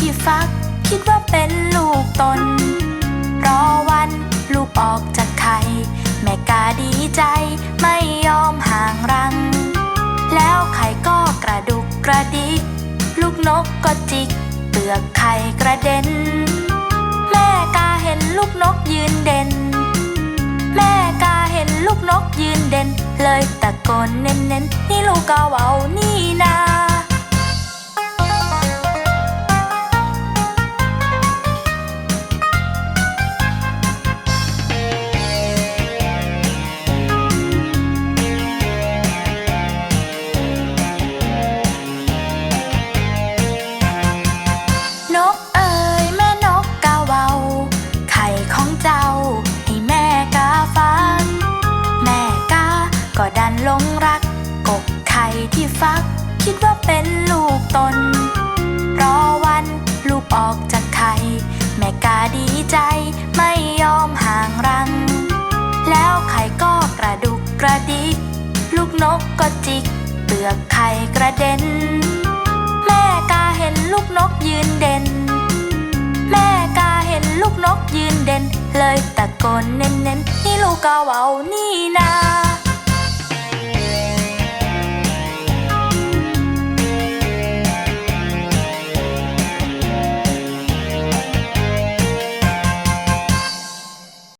ที่ฟัก คิดว่าเป็นลูกตน รอวันลูกออกจากไข่ แม่กาดีใจไม่ยอมห่างรัง แล้วไข่ก็กระดุกกระดิก ลูกนกก็จิก เปลือกไข่กระเด็น แม่กาเห็นลูกนกยืนเด่น แม่กาเห็นลูกนกยืนเด่น เลยตะโกนเน้นเน้นๆนี่ลูกกาเวานี่นา ที่ฟัก คิดว่าเป็นลูกตน รอวันลูกออกจากไข่แม่กาดีใจไม่ยอมห่างรัง แล้วไข่ก็กระดุกกระดิก ลูกนกก็จิก เปลือกไข่กระเด็น แม่กาเห็นลูกนกยืนเด่น แม่กาเห็นลูกนกยืนเด่น เลยตะโกนเน้นเน้นๆนี่ลูกกาเวานี่นา